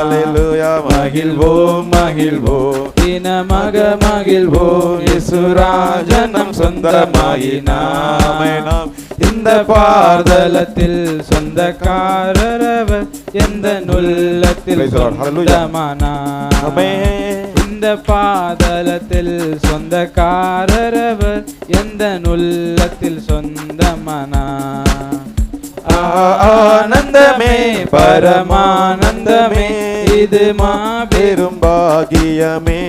ஹalleluya மகிழ்வோம் மகிழ்வோம் தினமாக மகிழ்வோம் இசுராஜன் நம் சொந்தமாயினாமே. நாம் இந்த பாதலத்தில் சொந்தக்காரரவர் எந்த நுள்ளத்தில் ஆமென். இந்த பாதலத்தில் சொந்தக்காரரவர் எந்த நுள்ளத்தில் சொந்தமானார். ஆனந்தமே பரமானந்தமே. இது மாபெரும் பாகியமே.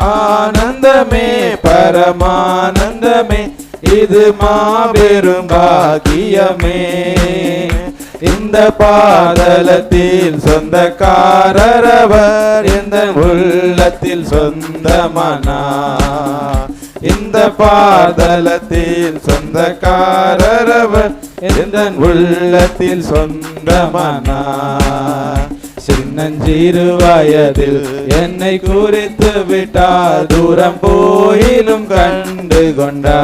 ஆனந்தமே பரமானந்தமே. இது மாபெரும் பாகியமே. இந்த பாதலத்தில் சொந்தக்காரரவர் இந்த உள்ளத்தில் சொந்தமனா. இந்த பாதலத்தில் சொந்தக்காரரவர் இந்த உள்ளத்தில் சொந்தமானா சின்னஞ்சிறு வயதில் என்னை குறித்து விட்டார் தூரம் போயிலும் கண்டு கொண்டா?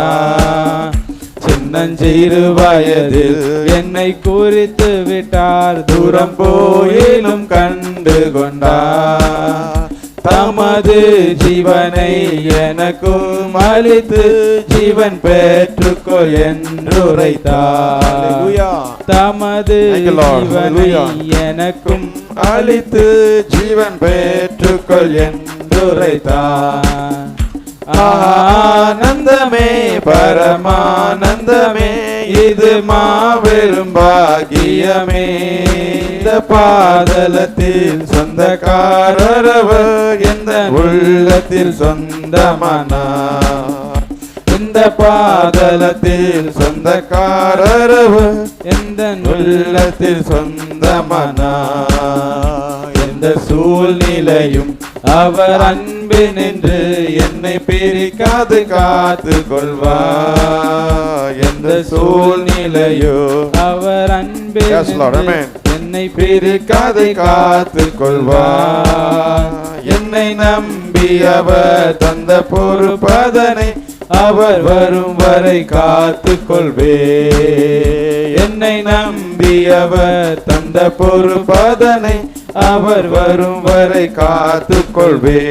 சின்னஞ்சிறு வயதில் என்னை குறித்து விட்டார் தூரம் போயிலும் கண்டு கொண்டா? தமது ஜீவனை எனக்கும் அளித்து ஜீவன் பெற்றுக்கொள் என்றுரைத்தார். தமது. ஜீவனை. எனக்கும் அளித்து ஜீவன் பெற்றுக்கொள் என்றுரைத்தார் ஆனந்தமே பரமானந்தமே இது மாபெரும் பாகியமே இந்த பாதலத்தில் சொந்தக்காரரவர் எந்த உள்ளத்தில் சொந்தமானார் இந்த பாதலத்தில் சொந்தக்காரரவர் எந்த உள்ளத்தில் சொந்தமானார் எந்த சூழ்நிலையும் அவர் அன்பு நின்று என்னை பிரிக்காது காத்து கொள்வார் எந்த சூழ்நிலையோ அவர் அன்பு. என்னை பிரிக்காது காத்து கொள்வார். என்னை நம்பி அவர் தந்த பொறுப்பதனை அவர் வரும் வரை காத்து கொள்வே என்னை நம்பி அவர் தந்த பொறுப்பதனை அவர் வரும் வரை காத்து கொள்வே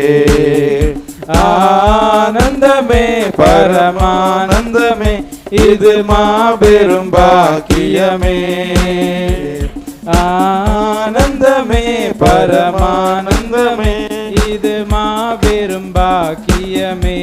ஆனந்தமே பரமானந்தமே இது மாபெரும் பாக்கியமே. ஆனந்தமே பரமானந்தமே. இது மாபெரும் பாக்கியமே.